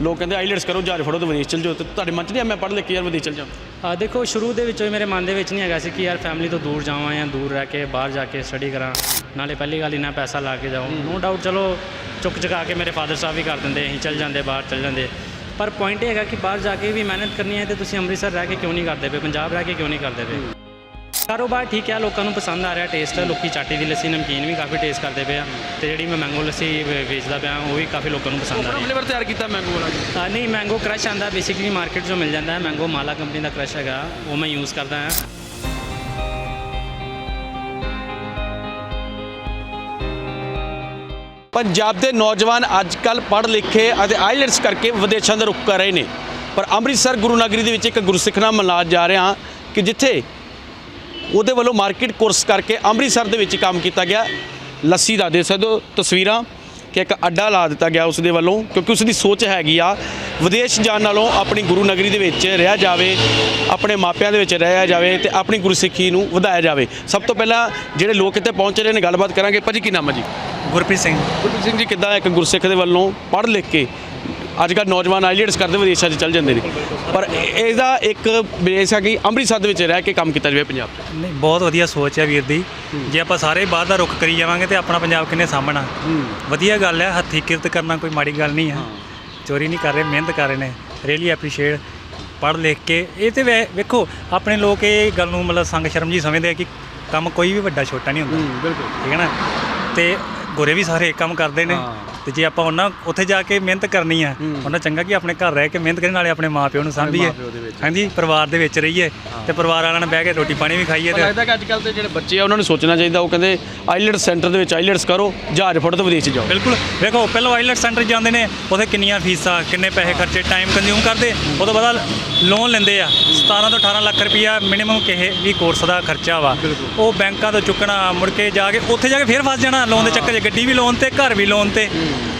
ਲੋਕ ਕਹਿੰਦੇ ਆਈਲੈਟਸ ਕਰੋ ਜਹਾਜ਼ ਫੜੋ ਤੇ ਵਿਦੇਸ਼ ਚਲ ਜਾਓ ਤੇ ਤੁਹਾਡੇ ਮਨ 'ਚ ਨਹੀਂ ਆ ਮੈਂ ਪੜ੍ਹ ਲਿਖ ਕੇ ਯਾਰ ਵਿਦੇਸ਼ ਚਲ ਜਾਵਾਂ? ਆ ਦੇਖੋ ਸ਼ੁਰੂ ਦੇ ਵਿੱਚੋਂ ਮੇਰੇ ਮਨ ਦੇ ਵਿੱਚ ਨਹੀਂ ਹੈਗਾ ਸੀ ਕਿ ਯਾਰ ਫੈਮਿਲੀ ਤੋਂ ਦੂਰ ਜਾਵਾਂ ਜਾਂ ਦੂਰ ਰਹਿ ਕੇ ਬਾਹਰ ਜਾ ਕੇ ਸਟੱਡੀ ਕਰਾਂ। ਨਾਲੇ ਪਹਿਲੀ ਗੱਲ ਇੰਨਾ ਪੈਸਾ ਲਾ ਕੇ ਜਾਓ। ਨੋ ਡਾਊਟ ਚਲੋ ਚੁੱਕ ਚੁਕਾ ਕੇ ਮੇਰੇ ਫਾਦਰ ਸਾਹਿਬ ਵੀ ਕਰ ਦਿੰਦੇ ਅਸੀਂ ਚੱਲ ਜਾਂਦੇ ਬਾਹਰ ਚੱਲ ਜਾਂਦੇ। ਪਰ ਪੁਆਇੰਟ ਇਹ ਹੈਗਾ ਕਿ ਬਾਹਰ ਜਾ ਕੇ ਵੀ ਮਿਹਨਤ ਕਰਨੀ ਹੈ ਤੇ ਤੁਸੀਂ ਅੰਮ੍ਰਿਤਸਰ ਰਹਿ ਕੇ ਕਿਉਂ ਨਹੀਂ ਕਰਦੇ ਪਏ? ਪੰਜਾਬ ਰਹਿ ਕੇ ਕਿਉਂ ਨਹੀਂ ਕਰਦੇ ਪਏ? ਕਾਰੋਬਾਰ ਠੀਕ ਹੈ ਲੋਕਾਂ ਨੂੰ ਪਸੰਦ ਆ ਰਿਹਾ ਟੇਸਟ ਲੋਕੀ ਚਾਟੀ ਦੀ ਲੱਸੀ ਨਮਕੀਨ ਵੀ ਕਾਫੀ ਟੇਸਟ ਕਰਦੇ ਪਏ ਆ ਤੇ ਜਿਹੜੀ ਮੈਂ ਮੈਂਗੋ ਲੱਸੀ ਵੇ- ਵੇਚਦਾ ਪਿਆ ਉਹ ਵੀ ਕਾਫੀ ਲੋਕਾਂ ਨੂੰ ਪਸੰਦ ਆ ਰਹੀ ਹੈ। ਫਲੇਵਰ ਤਿਆਰ ਕੀਤਾ ਮੈਂਗੋ ਵਾਲਾ ਜੀ? ਆ ਨਹੀਂ ਮੈਂਗੋ ਕ੍ਰਸ਼ ਆਂਦਾ ਬੇਸਿਕਲੀ ਮਾਰਕੀਟ 'ਚੋਂ ਮਿਲ ਜਾਂਦਾ ਹੈ ਮੈਂਗੋ ਮਾਲਾ ਕੰਪਨੀ ਦਾ ਕ੍ਰਸ਼ ਹੈਗਾ ਉਹ ਮੈਂ ਯੂਜ਼ ਕਰਦਾ ਹਾਂ। ਪੰਜਾਬ ਦੇ ਨੌਜਵਾਨ ਅੱਜ ਕੱਲ ਪੜ੍ਹ ਲਿਖੇ ਅਤੇ ਆਈਲੈਟਸ ਕਰਕੇ ਵਿਦੇਸ਼ਾਂ ਦਾ ਰੁਖ ਕਰ ਰਹੇ ਨੇ। ਪਰ ਅੰਮ੍ਰਿਤਸਰ ਗੁਰੂ ਨਗਰੀ ਦੇ ਵਿੱਚ ਇੱਕ ਗੁਰਸਿੱਖਣਾ ਮਨਾਜ ਜਾ ਰਿਹਾ ਕਿ ਜਿੱਥੇ ਉਹਦੇ ਵੱਲੋਂ ਮਾਰਕੀਟ ਕੋਰਸ ਕਰਕੇ ਅੰਮ੍ਰਿਤਸਰ ਦੇ ਵਿੱਚ ਕੰਮ ਕੀਤਾ ਗਿਆ। ਲੱਸੀ ਦਾ ਦੇ ਸਕਦੇ ਹੋ ਤਸਵੀਰਾਂ ਕਿ ਇੱਕ ਅੱਡਾ ਲਾ ਦਿੱਤਾ ਗਿਆ ਉਸ ਦੇ ਵੱਲੋਂ ਕਿਉਂਕਿ ਉਸ ਦੀ ਸੋਚ ਹੈਗੀ ਆ ਵਿਦੇਸ਼ ਜਾਣ ਨਾਲੋਂ ਆਪਣੀ ਗੁਰੂ ਨਗਰੀ ਦੇ ਵਿੱਚ ਰਿਹਾ ਜਾਵੇ ਆਪਣੇ ਮਾਪਿਆਂ ਦੇ ਵਿੱਚ ਰਹਿਆ ਜਾਵੇ ਤੇ ਆਪਣੀ ਗੁਰਸਿੱਖੀ ਨੂੰ ਵਧਾਇਆ ਜਾਵੇ। ਸਭ ਤੋਂ ਪਹਿਲਾਂ ਜਿਹੜੇ ਲੋਕ ਇੱਥੇ ਪਹੁੰਚ ਰਹੇ ਨੇ ਗੱਲਬਾਤ ਕਰਾਂਗੇ। ਭਾਜੀ ਕੀ ਨਾਮ ਹੈ ਜੀ? ਗੁਰਪ੍ਰੀਤ ਸਿੰਘ। ਗੁਰਪ੍ਰੀਤ ਸਿੰਘ ਜੀ ਕਿੱਦਾਂ ਇੱਕ ਗੁਰਸਿੱਖ ਦੇ ਵੱਲੋਂ ਪੜ੍ਹ ਲਿਖ ਕੇ ਅੱਜ ਕੱਲ੍ਹ ਨੌਜਵਾਨ ਆਈਲੈਟਸ ਕਰਦੇ ਵਿਦੇਸ਼ਾਂ 'ਚ ਚੱਲ ਜਾਂਦੇ ਨੇ। ਪਰ ਇਹ- ਇਹਦਾ ਇੱਕ ਬੇਸ ਹੈ ਕਿ ਅੰਮ੍ਰਿਤਸਰ ਦੇ ਵਿੱਚ ਰਹਿ ਕੇ ਕੰਮ ਕੀਤਾ ਜਾਵੇ ਪੰਜਾਬ 'ਚ। ਨਹੀਂ ਬਹੁਤ ਵਧੀਆ ਸੋਚ ਹੈ ਵੀਰ ਦੀ। ਜੇ ਆਪਾਂ ਸਾਰੇ ਬਾਹਰ ਦਾ ਰੁਖ ਕਰੀ ਜਾਵਾਂਗੇ ਤੇ ਆਪਣਾ ਪੰਜਾਬ ਕਿੰਨੇ ਸਾਹਮਣਾ। ਵਧੀਆ ਗੱਲ ਹੈ ਹੱਥੀਂ ਕਿਰਤ ਕਰਨਾ ਕੋਈ ਮਾੜੀ ਗੱਲ ਨਹੀਂ ਹੈ। ਚੋਰੀ ਨਹੀਂ ਕਰ ਰਹੇ ਮਿਹਨਤ ਕਰ ਰਹੇ ਨੇ। ਰੀਅਲੀ ਐਪਰੀਸ਼ੀਏਟ ਪੜ੍ਹ ਲਿਖ ਕੇ। ਇਹ ਤੇ ਵੇਖੋ ਆਪਣੇ ਲੋਕ ਇਹ ਗੱਲ ਨੂੰ ਮਤਲਬ ਸੰਗ ਸ਼ਰਮ ਜੀ ਸਮਝਦੇ ਆ ਕਿ ਕੰਮ ਕੋਈ ਵੀ ਵੱਡਾ ਛੋਟਾ ਨਹੀਂ ਹੁੰਦਾ। ਬਿਲਕੁਲ। ਠੀਕ ਹੈ ਨਾ? ਤੇ ਗੋਰੇ ਵੀ ਸਾਰੇ ਇੱਕ ਕੰਮ ਕਰਦੇ ਨੇ। ਤੇ ਜੇ ਆਪਾਂ ਉਹਨਾਂ ਉੱਥੇ ਜਾ ਕੇ ਮਿਹਨਤ ਕਰਨੀ ਆ ਉਹਨਾਂ ਚੰਗਾ ਕਿ ਆਪਣੇ ਘਰ ਰਹਿ ਕੇ ਮਿਹਨਤ ਕਰੀ ਨਾਲੇ ਆਪਣੇ ਮਾਪਿਓ ਨੂੰ ਸਾਂਭੀਏ। ਹਾਂਜੀ ਪਰਿਵਾਰ ਦੇ ਵਿੱਚ ਰਹੀਏ ਤੇ ਪਰਿਵਾਰ ਵਾਲਿਆਂ ਨਾਲ ਬਹਿ ਕੇ ਰੋਟੀ ਪਾਣੀ ਵੀ ਖਾਈਏ ਤੇ ਲੱਗਦਾ ਕਿ ਅੱਜ ਕੱਲ੍ਹ ਦੇ ਜਿਹੜੇ ਬੱਚੇ ਆ ਉਹਨਾਂ ਨੂੰ ਸੋਚਣਾ ਚਾਹੀਦਾ ਉਹ ਕਹਿੰਦੇ ਆਈਲੈਟਸ ਸੈਂਟਰ ਦੇ ਵਿੱਚ ਆਈਲੈਟਸ ਕਰੋ ਜਹਾਜ਼ ਫੜੋ ਤੇ ਵਿਦੇਸ਼ ਜਾਓ। ਬਿਲਕੁਲ। ਵੇਖੋ ਪਹਿਲਾਂ ਆਈਲੈਟ ਸੈਂਟਰ ਜਾਂਦੇ ਨੇ ਉੱਥੇ ਕਿੰਨੀਆਂ ਫੀਸਾਂ ਕਿੰਨੇ ਪੈਸੇ ਖਰਚੇ ਟਾਈਮ ਕੰਜ਼ਿਊਮ ਕਰਦੇ ਉਹ ਤੋਂ ਬਾਅਦ ਲੋਨ ਲੈਂਦੇ ਆ। 17 ਤੋਂ 18 ਲੱਖ ਰੁਪਈਆ ਮਿਨੀਮਮ ਕਿਸੇ ਵੀ ਕੋਰਸ ਦਾ ਖਰਚਾ ਵਾ। ਉਹ ਬੈਂਕਾਂ ਤੋਂ ਚੁੱਕਣਾ ਮੁੜ ਕੇ ਜਾ ਕੇ ਉੱਥੇ ਜਾ ਕੇ ਫੇਰ ਫਸ ਜਾਣਾ ਲੋਨ ਦੇ ਚੱਕਰ 'ਚ ਗੱਡੀ ਵੀ ਲੋਨ ਤੇ ਘਰ ਵੀ ਲੋਨ ਤੇ।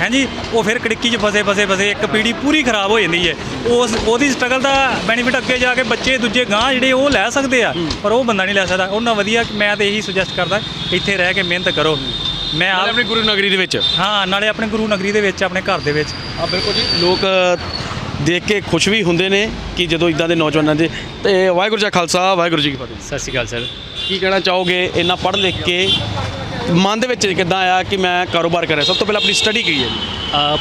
ਹਾਂਜੀ ਉਹ ਫਿਰ ਕੜਿੱਕੀ 'ਚ ਫਸੇ ਫਸੇ ਫਸੇ ਇੱਕ ਪੀੜੀ ਪੂਰੀ ਖਰਾਬ ਹੋ ਜਾਂਦੀ ਹੈ। ਉਸ ਉਹਦੀ ਸਟਰਗਲ ਦਾ ਬੈਨੀਫਿਟ ਅੱਗੇ ਜਾ ਕੇ ਬੱਚੇ ਦੂਜੇ ਗਾਂ ਜਿਹੜੇ ਉਹ ਲੈ ਸਕਦੇ ਆ ਪਰ ਉਹ ਬੰਦਾ ਨਹੀਂ ਲੈ ਸਕਦਾ। ਉਹਨਾਂ ਵਧੀਆ ਮੈਂ ਤਾਂ ਇਹੀ ਸੁਜੈਸਟ ਕਰਦਾ ਇੱਥੇ ਰਹਿ ਕੇ ਮਿਹਨਤ ਕਰੋ। ਮੈਂ ਆਪ ਆਪਣੀ ਗੁਰੂ ਨਗਰੀ ਦੇ ਵਿੱਚ। ਹਾਂ ਨਾਲੇ ਆਪਣੇ ਗੁਰੂ ਨਗਰੀ ਦੇ ਵਿੱਚ ਆਪਣੇ ਘਰ ਦੇ ਵਿੱਚ। ਆ ਬਿਲਕੁਲ ਜੀ। ਲੋਕ ਦੇਖ ਕੇ ਖੁਸ਼ ਵੀ ਹੁੰਦੇ ਨੇ ਕਿ ਜਦੋਂ ਇਦਾਂ ਦੇ ਨੌਜਵਾਨਾਂ ਦੇ ਤੇ ਵਾਹਿਗੁਰੂ ਜੀ ਖਾਲਸਾ ਵਾਹਿਗੁਰੂ ਜੀ ਕੀ ਫਤਿਹ। ਸਤਿ ਸ਼੍ਰੀ ਅਕਾਲ ਸਰ। ਕੀ ਕਹਿਣਾ ਚਾਹੋਗੇ? ਇੰਨਾ ਪੜ੍ਹ ਲਿਖ ਕੇ ਮਨ ਦੇ ਵਿੱਚ ਕਿੱਦਾਂ ਆਇਆ ਕਿ ਮੈਂ ਕਾਰੋਬਾਰ ਕਰਾਂ ਸਭ ਤੋਂ ਪਹਿਲਾਂ ਆਪਣੀ ਸਟੱਡੀ ਕੀ ਹੈ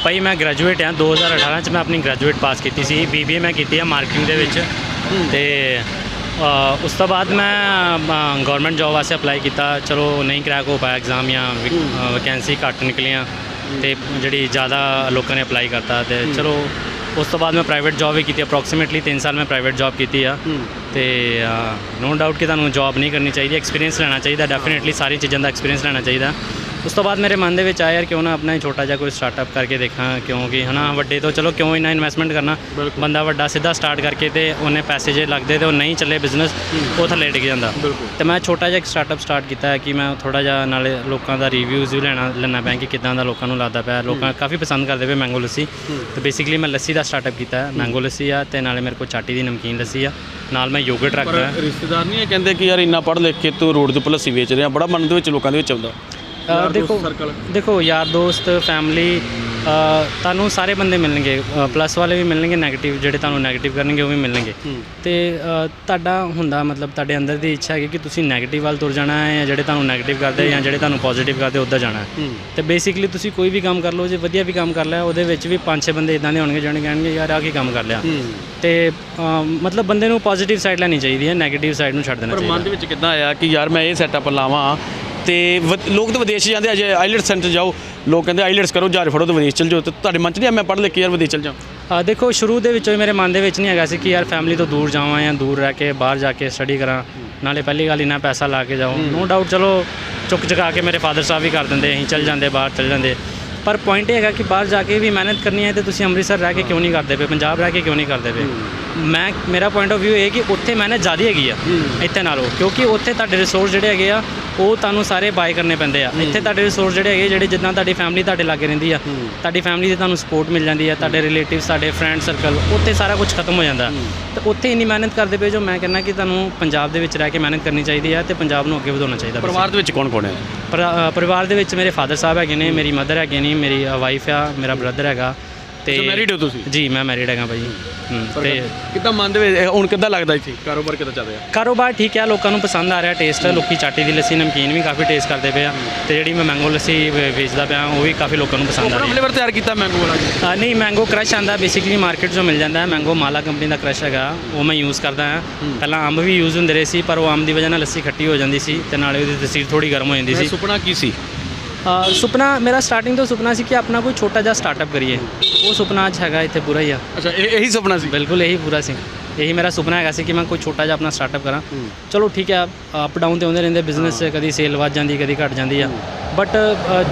ਭਾਈ ਮੈਂ ਗ੍ਰੈਜੂਏਟ ਹਾਂ। 2018 ਚ ਮੈਂ ਆਪਣੀ ਗ੍ਰੈਜੂਏਟ ਪਾਸ ਕੀਤੀ ਸੀ। ਬੀਬੀਏ ਮੈਂ ਕੀਤੀ ਹੈ ਮਾਰਕੀਟਿੰਗ ਦੇ ਵਿੱਚ। ਤੇ ਉਸ ਤੋਂ ਬਾਅਦ ਮੈਂ ਗਵਰਨਮੈਂਟ ਜੌਬ ਵਾਸਤੇ ਅਪਲਾਈ ਕੀਤਾ। ਚਲੋ ਨਹੀਂ ਕਰੈਕ ਹੋ ਪਾਇਆ ਐਗਜ਼ਾਮ ਜਾਂ ਵੈਕੈਂਸੀ ਘੱਟ ਨਿਕਲੀਆਂ। ਤੇ ਜਿਹੜੀ ਜ਼ਿਆਦਾ ਲੋਕਾਂ ਨੇ ਅਪਲਾਈ ਕਰਤਾ। ਤੇ ਚਲੋ ਉਸ ਤੋਂ ਬਾਅਦ ਮੈਂ ਪ੍ਰਾਈਵੇਟ ਜੌਬ ਵੀ ਕੀਤੀ। ਅਪਰੋਕਸੀਮੇਟਲੀ 3 ਸਾਲ ਮੈਂ ਪ੍ਰਾਈਵੇਟ ਜੌਬ ਕੀਤੀ ਆ। ਤੇ ਨੋ ਡਾਊਟ ਕਿ ਤੁਹਾਨੂੰ ਜੌਬ ਨਹੀਂ ਕਰਨੀ ਚਾਹੀਦੀ ਐਕਸਪੀਰੀਅੰਸ ਲੈਣਾ ਚਾਹੀਦਾ ਡੈਫੀਨਿਟਲੀ ਸਾਰੀ ਚੀਜ਼ਾਂ ਦਾ ਐਕਸਪੀਰੀਅੰਸ ਲੈਣਾ ਚਾਹੀਦਾ। ਉਸ ਤੋਂ ਬਾਅਦ ਮੇਰੇ ਮਨ ਦੇ ਵਿੱਚ ਆਇਆ ਯਾਰ ਕਿਉਂ ਨਾ ਆਪਣਾ ਹੀ ਛੋਟਾ ਜਿਹਾ ਕੋਈ ਸਟਾਰਟਅਪ ਕਰਕੇ ਦੇਖਾਂ? ਕਿਉਂਕਿ ਹਨਾ ਵੱਡੇ ਤੋਂ ਚਲੋ ਕਿਉਂ ਇੰਨਾ ਇਨਵੈਸਟਮੈਂਟ ਕਰਨਾ? ਬੰਦਾ ਵੱਡਾ ਸਿੱਧਾ ਸਟਾਰਟ ਕਰਕੇ ਤੇ ਉਹਨੇ ਪੈਸੇ ਜੇ ਲੱਗਦੇ ਤੇ ਉਹ ਨਹੀਂ ਚੱਲੇ ਬਿਜ਼ਨਸ ਉਹ ਥੱਲੇ ਡਿੱਗ ਜਾਂਦਾ। ਤੇ ਮੈਂ ਛੋਟਾ ਜਿਹਾ ਇੱਕ ਸਟਾਰਟਅਪ ਸਟਾਰਟ ਕੀਤਾ ਕਿ ਮੈਂ ਥੋੜਾ ਜਿਹਾ ਨਾਲੇ ਲੋਕਾਂ ਦਾ ਰਿਵਿਊਜ਼ ਵੀ ਲੈਣਾ ਲੈਣਾ ਪਿਆ ਕਿ ਕਿਦਾਂ ਦਾ ਲੋਕਾਂ ਨੂੰ ਲੱਗਦਾ ਪਿਆ। ਲੋਕਾਂ ਕਾਫੀ ਪਸੰਦ ਕਰਦੇ ਪਏ ਮੈਂਗੋ ਲੱਸੀ। ਤੇ ਬੇਸਿਕਲੀ ਮੈਂ ਲੱਸੀ ਦਾ ਸਟਾਰਟਅਪ ਕੀਤਾ ਮੈਂਗੋ ਲੱਸੀ ਆ ਤੇ ਨਾਲੇ ਮੇਰੇ ਕੋਲ ਚਾਟੀ ਦੀ ਨਮਕੀਨ ਲੱਸੀ ਆ। ਨਾਲ ਮੈਂ ਯੋਗਰਟ ਰੱਖਦਾ ਰਿਸ਼ਤੇਦਾਰ ਨਹੀਂ ਇਹ ਕਹਿੰਦੇ ਕਿ ਯਾਰ ਇੰਨਾ ਪੜ੍ਹ ਲਿਖ ਕੇ ਤੂੰ ਰੋਡ ਦੇ ਉੱਪਰ ਲੱਸੀ ਵੇਚ ਰਿਹਾ ਬੜਾ ਮਨ ਦੇ ਵਿੱਚ ਲੋਕਾਂ ਦੇ ਵਿੱਚ ਆਉਂਦਾ। ਦੇਖੋ ਦੇਖੋ ਯਾਰ ਦੋਸਤ ਫੈਮਿਲੀ ਤੁਹਾਨੂੰ ਸਾਰੇ ਬੰਦੇ ਮਿਲਣਗੇ। ਪਲੱਸ ਵਾਲੇ ਵੀ ਮਿਲਣਗੇ 네ਗੇਟਿਵ ਜਿਹੜੇ ਤੁਹਾਨੂੰ 네ਗੇਟਿਵ ਕਰਨਗੇ ਉਹ ਵੀ ਮਿਲਣਗੇ। ਤੇ ਤੁਹਾਡਾ ਹੁੰਦਾ ਮਤਲਬ ਤੁਹਾਡੇ ਅੰਦਰ ਦੀ ਇੱਛਾ ਹੈ ਕਿ ਤੁਸੀਂ 네ਗੇਟਿਵ ਵੱਲ ਤੁਰ ਜਾਣਾ ਹੈ ਜਾਂ ਜਿਹੜੇ ਤੁਹਾਨੂੰ 네ਗੇਟਿਵ ਕਰਦੇ ਜਾਂ ਜਿਹੜੇ ਤੁਹਾਨੂੰ ਪੋਜ਼ਿਟਿਵ ਕਰਦੇ ਉੱਧਰ ਜਾਣਾ ਤੇ ਬੇਸਿਕਲੀ ਤੁਸੀਂ ਕੋਈ ਵੀ ਕੰਮ ਕਰ ਲਓ ਜੇ ਵਧੀਆ ਵੀ ਕੰਮ ਕਰ ਲਿਆ ਉਹਦੇ ਵਿੱਚ ਵੀ ਪੰਜ ਛੇ ਬੰਦੇ ਇਦਾਂ ਦੇ ਹੋਣਗੇ ਜਿਹੜੇ ਕਹਿਣਗੇ ਯਾਰ ਆ ਕੀ ਕੰਮ ਕਰ ਲਿਆ? ਤੇ ਮਤਲਬ ਬੰਦੇ ਨੂੰ ਪੋਜ਼ਿਟਿਵ ਸਾਈਡ ਲੈਣੀ ਚਾਹੀਦੀ ਹੈ 네ਗੇਟਿਵ ਸਾਈਡ ਨੂੰ ਛੱਡ ਦੇਣਾ ਚਾਹੀਦਾ ਪਰ ਮਨ ਦੇ ਵਿੱਚ ਕਿੱਦਾਂ ਆਇਆ ਕਿ ਯਾਰ ਮੈਂ ਇਹ ਸੈਟਅਪ ਲਾਵਾਂ ਤੇ ਲੋਕ ਤਾਂ ਵਿਦੇਸ਼ ਜਾਂਦੇ ਅਜੇ ਆਈਲੈਟਸ ਸੈਂਟਰ ਜਾਓ ਲੋਕ ਕਹਿੰਦੇ ਆਈਲੈਟਸ ਕਰੋ ਜਹਾਜ਼ ਫੜੋ ਤੇ ਵਿਦੇਸ਼ ਚਲ ਜਾਓ। ਤੇ ਤੁਹਾਡੇ ਮਨ 'ਚ ਨਹੀਂ ਆ ਮੈਂ ਪੜ੍ਹ ਲਿਖ ਕੇ ਯਾਰ ਵਿਦੇਸ਼ ਚਲ ਜਾਵਾਂ? ਆ ਦੇਖੋ ਸ਼ੁਰੂ ਦੇ ਵਿੱਚੋਂ ਮੇਰੇ ਮਨ ਦੇ ਵਿੱਚ ਨਹੀਂ ਹੈਗਾ ਸੀ ਕਿ ਯਾਰ ਫੈਮਿਲੀ ਤੋਂ ਦੂਰ ਜਾਵਾਂ ਜਾਂ ਦੂਰ ਰਹਿ ਕੇ ਬਾਹਰ ਜਾ ਕੇ ਸਟੱਡੀ ਕਰਾਂ। ਨਾਲੇ ਪਹਿਲੀ ਗੱਲ ਇੰਨਾ ਪੈਸਾ ਲਾ ਕੇ ਜਾਓ। ਨੋ ਡਾਊਟ ਚਲੋ ਚੁੱਕ ਚੁਕਾ ਕੇ ਮੇਰੇ ਫਾਦਰ ਸਾਹਿਬ ਵੀ ਕਰ ਦਿੰਦੇ ਅਸੀਂ ਚੱਲ ਜਾਂਦੇ ਬਾਹਰ ਚੱਲ ਜਾਂਦੇ। ਪਰ ਪੁਆਇੰਟ ਇਹ ਹੈਗਾ ਕਿ ਬਾਹਰ ਜਾ ਕੇ ਵੀ ਮਿਹਨਤ ਕਰਨੀ ਹੈ ਤੇ ਤੁਸੀਂ ਅੰਮ੍ਰਿਤਸਰ ਰਹਿ ਕੇ ਕਿਉਂ ਨਹੀਂ ਕਰਦੇ ਪਏ? ਪੰਜਾਬ ਰਹਿ ਕੇ ਕਿਉਂ ਨਹੀਂ ਕਰਦੇ ਪਏ? ਮੈਂ ਮੇਰਾ ਪੁਆਇੰਟ ਆਫ View ਇਹ ਕਿ ਉੱਥੇ ਮਿਹਨਤ ਜ਼ਿਆਦਾ ਹੈਗੀ ਆ ਇੱਥੇ ਨਾਲੋਂ। ਕਿਉਂਕਿ ਉੱਥੇ ਤੁਹਾਡੇ ਰਿਸੋਰਸ ਜਿਹੜੇ ਹੈਗੇ ਆ ਉਹ ਤੁਹਾਨੂੰ ਸਾਰੇ ਬਾਏ ਕਰਨੇ ਪੈਂਦੇ ਆ। ਇੱਥੇ ਤੁਹਾਡੇ ਰਿਸੋਰਸ ਜਿਹੜੇ ਹੈਗੇ ਜਿਹੜੇ ਜਿੱਦਾਂ ਤੁਹਾਡੀ ਫੈਮਿਲੀ ਤੁਹਾਡੇ ਲਾਗੇ ਰਹਿੰਦੀ ਆ ਤੁਹਾਡੀ ਫੈਮਿਲੀ ਦੀ ਤੁਹਾਨੂੰ ਸਪੋਰਟ ਮਿਲ ਜਾਂਦੀ ਆ ਤੁਹਾਡੇ ਰਿਲੇਟਿਵਸ ਤੁਹਾਡੇ ਫਰੈਂਡ ਸਰਕਲ ਉੱਥੇ ਸਾਰਾ ਕੁਝ ਖਤਮ ਹੋ ਜਾਂਦਾ। ਤੇ ਉੱਥੇ ਇੰਨੀ ਮਿਹਨਤ ਕਰਦੇ ਪਏ ਜੋ ਮੈਂ ਕਹਿੰਦਾ ਕਿ ਤੁਹਾਨੂੰ ਪੰਜਾਬ ਦੇ ਵਿੱਚ ਰਹਿ ਕੇ ਮਿਹਨਤ ਕਰਨੀ ਚਾਹੀਦੀ ਹੈ ਤੇ ਪੰਜਾਬ ਨੂੰ ਅੱਗੇ ਵਧਾਉਣਾ ਚਾਹੀਦਾ ਪਰਿਵਾਰ ਦੇ ਵਿੱਚ ਕੌਣ ਕੌਣ ਹੈ ਪਰਿਵਾਰ ਦੇ ਵਿੱਚ ਮੇਰੇ ਫਾਦਰ ਸਾਹਿਬ ਹੈਗੇ ਨੇ ਮੇਰੀ ਮਦਰ ਹੈਗੇ ਨੇ ਮੇਰੀ ਵਾਈਫ ਆ ਮੇਰਾ ਬ੍ਰਦਰ ਹੈਗਾ। ਅੱਛਾ, married ਹੋ ਤੁਸੀਂ? ਜੀ ਮੈਂ ਮੈਰਿਡ ਹੈਗਾ ਹੂੰ, ਤੇ ਕਿੱਦਾਂ ਮਨ ਦੇ ਵਿੱਚ ਇਹ ਹੁਣ ਕਿੱਦਾਂ ਲੱਗਦਾ ਇੱਥੇ? ਕਾਰੋਬਾਰ ਕਿੱਦਾਂ ਚੱਲ ਰਿਹਾ? ਕਾਰੋਬਾਰ ਠੀਕ ਹੈ ਲੋਕਾਂ ਨੂੰ ਪਸੰਦ ਆ ਰਿਹਾ ਟੇਸਟ ਲੋਕੀ ਚਾਟੀ ਦੀ ਲੱਸੀ ਨਮਕੀਨ ਵੀ ਕਾਫੀ ਟੇਸਟ ਕਰਦੇ ਪਏ ਆ। ਤੇ ਜਿਹੜੀ ਮੈਂ ਮੈਂਗੋ ਲੱਸੀ ਵੇ- ਵੇਚਦਾ ਪਿਆ ਉਹ ਵੀ ਕਾਫੀ ਲੋਕਾਂ ਨੂੰ ਪਸੰਦ ਆ ਰਹੀ ਹੈ। ਫਲੇਵਰ ਤਿਆਰ ਕੀਤਾ ਮੈਂਗੋ ਵਾਲਾ ਜੀ? ਆ, ਨਹੀਂ ਮੈਂਗੋ ਕ੍ਰਸ਼ ਆਂਦਾ ਬੇਸਿਕਲੀ ਮਾਰਕੀਟ 'ਚੋਂ ਮਿਲ ਜਾਂਦਾ ਹੈ। ਮੈਂਗੋ ਮਾਲਾ ਕੰਪਨੀ ਦਾ ਕ੍ਰਸ਼ ਹੈਗਾ ਉਹ ਮੈਂ ਯੂਜ਼ ਕਰਦਾ ਹਾਂ। ਪਹਿਲਾਂ ਅੰਬ ਵੀ ਯੂਜ਼ ਹੁੰਦੇ ਰਹੇ ਸੀ ਪਰ ਉਹ ਅੰਬ ਦੀ ਵਜ੍ਹਾ ਨਾਲ ਲੱਸੀ ਖੱਟੀ ਹੋ ਜਾਂਦੀ ਸੀ ਤੇ ਨਾਲੇ ਉਹਦੀ ਤਸੀਰ ਥੋੜੀ ਗਰਮ ਹੋ ਜਾਂਦੀ ਸੀ। ਸੁਪਨਾ ਕੀ ਸੀ? ਅ, ਸੁਪਨਾ ਮੇਰਾ ਸਟਾਰਟਿੰਗ ਤੋਂ ਸੁਪਨਾ ਸੀ ਕਿ ਆਪਣਾ ਕੋਈ ਛੋਟਾ ਜਿਹਾ ਸਟਾਰਟਅਪ ਕਰੀਏ। ਉਹ ਸੁਪਨਾ ਅੱਜ ਹੈਗਾ ਇੱਥੇ ਪੂਰਾ ਹੀ ਆ। ਅੱਛਾ ਇਹ ਇਹੀ ਸੁਪਨਾ ਸੀ? ਬਿਲਕੁਲ ਇਹੀ ਪੂਰਾ ਸੀ। ਇਹੀ ਮੇਰਾ ਸੁਪਨਾ ਹੈਗਾ ਸੀ ਕਿ ਮੈਂ ਕੋਈ ਛੋਟਾ ਜਿਹਾ ਆਪਣਾ ਸਟਾਰਟਅਪ ਕਰਾਂ। ਚਲੋ ਠੀਕ ਹੈ ਅਪ ਡਾਊਨ ਤੇ ਹੁੰਦੇ ਰਹਿੰਦੇ ਬਿਜ਼ਨਸ ਕਦੀ ਸੇਲ ਵੱਧ ਜਾਂਦੀ ਕਦੀ ਘਟ ਜਾਂਦੀ ਆ। ਬਟ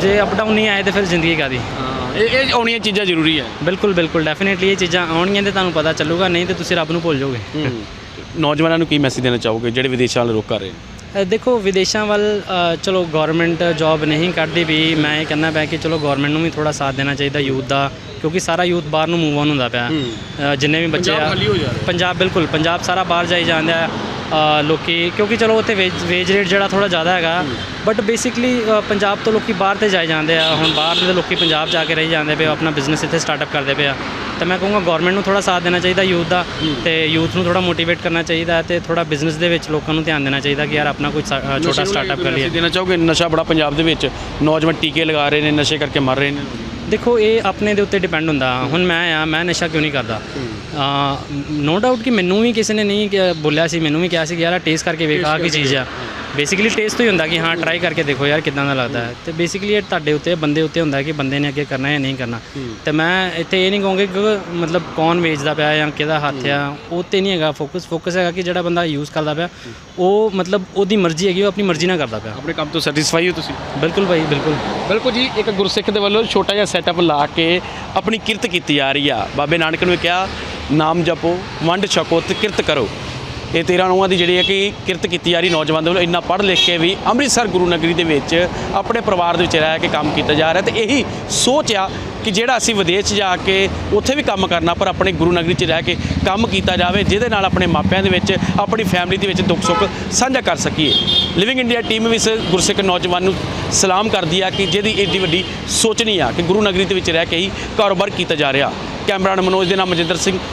ਜੇ ਅਪ ਡਾਊਨ ਨਹੀਂ ਆਏ ਤੇ ਫਿਰ ਜ਼ਿੰਦਗੀ ਕਾਦੀ ਹਾਂ ਇਹ ਇਹ ਆਉਣੀਆਂ ਚੀਜ਼ਾਂ ਜ਼ਰੂਰੀ ਹੈ ਬਿਲਕੁਲ ਬਿਲਕੁਲ ਡੈਫੀਨਿਟਲੀ ਇਹ ਚੀਜ਼ਾਂ ਆਉਣਗੀਆਂ ਤੇ ਤੁਹਾਨੂੰ ਪਤਾ ਚੱਲੂਗਾ ਨਹੀਂ ਤੇ ਤੁਸੀਂ ਰੱਬ ਨੂੰ ਭੁੱਲ ਜਾਓਗੇ। ਨੌਜਵਾਨਾਂ ਨੂੰ ਕੀ ਮੈਸੇਜ ਦੇਣਾ ਚਾਹੋਗੇ ਜਿਹੜੇ ਵਿਦੇਸ਼ਾਂ ਵੱਲ ਰੁਖ ਕਰ ਰਹੇ ਨੇ? ਦੇਖੋ ਵਿਦੇਸ਼ਾਂ ਵੱਲ ਚਲੋ ਗਵਰਨਮੈਂਟ ਜੌਬ ਨਹੀਂ ਕੱਢਦੀ ਵੀ ਮੈਂ ਇਹ ਕਹਿੰਦਾ ਪਿਆ ਕਿ ਚਲੋ ਗਵਰਨਮੈਂਟ ਨੂੰ ਵੀ ਥੋੜਾ ਸਾਥ ਦੇਣਾ ਚਾਹੀਦਾ ਯੂਥ ਦਾ। ਕਿਉਂਕਿ ਸਾਰਾ ਯੂਥ ਬਾਹਰ ਨੂੰ ਮੂਵ ਆਨ ਹੁੰਦਾ ਪਿਆ। ਅ, ਜਿੰਨੇ ਵੀ ਬੱਚੇ ਪੰਜਾਬ ਆ ਖਾਲੀ ਹੋ ਜਾ ਰਿਹਾ। ਪੰਜਾਬ ਬਿਲਕੁਲ ਪੰਜਾਬ ਸਾਰਾ ਬਾਹਰ ਜਾਈ ਜਾਂਦਾ ਹੈ। ਅ, ਲੋਕੀ ਕਿਉਂਕਿ ਚਲੋ ਉੱਥੇ ਵੇਜ ਵੇਜ ਰੇਟ ਜਿਹੜਾ ਥੋੜਾ ਜ਼ਿਆਦਾ ਹੈਗਾ। ਬਟ ਬੇਸਿਕਲੀ ਪੰਜਾਬ ਤੋਂ ਲੋਕੀ ਬਾਹਰ ਤੇ ਜਾਈ ਜਾਂਦੇ ਆ। ਹੁਣ ਬਾਹਰ ਦੇ ਲੋਕੀ ਪੰਜਾਬ ਜਾ ਕੇ ਰਹੀ ਜਾਂਦੇ ਪਏ ਆਪਣਾ ਬਿਜ਼ਨਸ ਇੱਥੇ ਸਟਾਰਟਅਪ ਕਰਦੇ ਪਏ ਆ। ਤੇ ਮੈਂ ਕਹੂੰਗਾ ਗਵਰਨਮੈਂਟ ਨੂੰ ਥੋੜਾ ਸਾਥ ਦੇਣਾ ਚਾਹੀਦਾ ਯੂਥ ਦਾ ਤੇ ਯੂਥ ਨੂੰ ਥੋੜਾ ਮੋਟੀਵੇਟ ਕਰਨਾ ਚਾਹੀਦਾ ਹੈ ਤੇ ਥੋੜਾ ਬਿਜ਼ਨਸ ਦੇ ਵਿੱਚ ਲੋਕਾਂ ਨੂੰ ਧਿਆਨ ਦੇਣਾ ਚਾਹੀਦਾ ਕਿ ਯਾਰ ਆਪਣਾ ਕੋਈ ਸਾ- ਅ, ਛੋਟਾ ਸਟਾਰਟਅਪ ਕਰ ਲਈਏ। ਦੇਣਾ ਚਾਹੋਗੇ? ਨਸ਼ਾ ਬੜਾ ਪੰਜਾਬ ਦੇ ਵਿੱਚ। ਨੌਜਵਾਨ ਟੀਕੇ ਲਗਾ ਰਹੇ ਨੇ ਨਸ਼ੇ ਕਰਕੇ ਮਰ ਰਹੇ ਨੇ। ਦੇਖੋ ਇਹ ਆਪਣੇ ਦੇ ਉੱਤੇ ਡਿਪੈਂਡ ਹੁੰਦਾ। ਹੁਣ ਮੈਂ ਆ ਮੈਂ ਨਸ਼ਾ ਕਿਉਂ ਨਹੀਂ ਕਰਦਾ? ਨੋ ਡਾਊਟ ਕਿ ਮੈਨੂੰ ਵੀ ਕਿਸੇ ਨੇ ਨਹੀਂ ਬੋਲਿਆ ਸੀ ਮੈਨੂੰ ਵੀ ਕਿਹਾ ਸੀ ਕਿ ਯਾਰ ਟੇਸਟ ਕਰਕੇ ਵੇਖ ਆਹ ਕੀ ਚੀਜ਼ ਆ। ਬੇਸਿਕਲੀ ਟੇਸਟ ਤੋਂ ਹੀ ਹੁੰਦਾ ਕਿ ਹਾਂ ਟਰਾਈ ਕਰਕੇ ਦੇਖੋ ਯਾਰ ਕਿਦਾਂ ਦਾ ਲੱਗਦਾ ਹੈ। ਤੇ ਬੇਸਿਕਲੀ ਇਹ ਤੁਹਾਡੇ ਉੱਤੇ ਬੰਦੇ ਉੱਤੇ ਹੁੰਦਾ ਕਿ ਬੰਦੇ ਨੇ ਅੱਗੇ ਕਰਨਾ ਜਾਂ ਨਹੀਂ ਕਰਨਾ। ਤੇ ਮੈਂ ਇੱਥੇ ਇਹ ਨਹੀਂ ਕਹੂੰਗਾ ਕਿ ਮਤਲਬ ਕੌਣ ਵੇਚਦਾ ਪਿਆ ਜਾਂ ਕਿਹਦਾ ਹੱਥ ਆ ਉਹ ਤੇ ਨਹੀਂ ਹੈਗਾ ਫੋਕਸ ਫੋਕਸ ਹੈਗਾ ਕਿ ਜਿਹੜਾ ਬੰਦਾ ਯੂਜ਼ ਕਰਦਾ ਪਿਆ ਉਹ ਮਤਲਬ ਉਹਦੀ ਮਰਜ਼ੀ ਹੈਗੀ ਉਹ ਆਪਣੀ ਮਰਜ਼ੀ ਨਾਲ ਕਰਦਾ ਪਿਆ। ਆਪਣੇ ਕੰਮ ਤੋਂ ਸੈਟੀਸਫਾਈ ਹੋ ਤੁਸੀਂ? ਬਿਲਕੁਲ ਭਾਈ ਬਿਲਕੁਲ। ਬਿਲਕੁਲ ਜੀ ਇੱਕ ਗੁਰਸਿੱਖ ਦੇ ਵੱਲੋਂ ਛੋਟਾ ਜਿਹਾ ਸੈਟਅਪ ਲਾ ਕੇ ਆਪਣੀ ਕਿਰਤ ਕੀਤੀ ਜਾ ਰਹੀ ਆ। ਬਾਬੇ ਨਾਨਕ ਨੇ ਕਿਹਾ ਨਾਮ ਜਪੋ ਵੰਡ ਛਕੋ ਤੇ ਕਿਰਤ ਕਰੋ। ਇਹ 13 ਨੌਵਾਂ ਦੀ ਜਿਹੜੀ ਹੈ ਕਿ ਕਿਰਤ ਕੀਤੀ ਜਾ ਰਹੀ ਨੌਜਵਾਨ ਦੇ ਵੱਲੋਂ, ਇੰਨਾ ਪੜ੍ਹ ਲਿਖ ਕੇ ਵੀ ਅੰਮ੍ਰਿਤਸਰ ਗੁਰੂ ਨਗਰੀ ਦੇ ਵਿੱਚ ਆਪਣੇ ਪਰਿਵਾਰ ਦੇ ਵਿੱਚ ਰਹਿ ਕੇ ਕੰਮ ਕੀਤਾ ਜਾ ਰਿਹਾ ਤੇ ਇਹੀ ਸੋਚ ਆ ਕਿ ਜਿਹੜਾ ਅਸੀਂ ਵਿਦੇਸ਼ 'ਚ ਜਾ ਕੇ ਉੱਥੇ ਵੀ ਕੰਮ ਕਰਨਾ, ਪਰ ਆਪਣੇ ਗੁਰੂ ਨਗਰੀ 'ਚ ਰਹਿ ਕੇ ਕੰਮ ਕੀਤਾ ਜਾਵੇ, ਜਿਹਦੇ ਨਾਲ ਆਪਣੇ ਮਾਪਿਆਂ ਦੇ ਵਿੱਚ, ਆਪਣੀ ਫੈਮਿਲੀ ਦੇ ਵਿੱਚ ਦੁੱਖ ਸੁੱਖ ਸਾਂਝਾ ਕਰ ਸਕੀਏ। ਲਿਵਿੰਗ ਇੰਡੀਆ ਟੀਮ ਵੀ ਇਸ ਗੁਰਸਿੱਖ ਨੌਜਵਾਨ ਨੂੰ ਸਲਾਮ ਕਰਦੀ ਆ ਕਿ ਜਿਹਦੀ ਏਡੀ ਵੱਡੀ ਸੋਚਣੀ ਆ ਕਿ ਗੁਰੂ ਨਗਰੀ ਦੇ ਵਿੱਚ ਰਹਿ ਕੇ ਹੀ ਕਾਰੋਬਾਰ ਕੀਤਾ ਜਾ ਰਿਹਾ। ਕੈਮਰਾਮੈਨ ਮਨੋਜ ਦੇ ਨਾਮ ਮਨਜਿੰਦਰ ਸਿੰਘ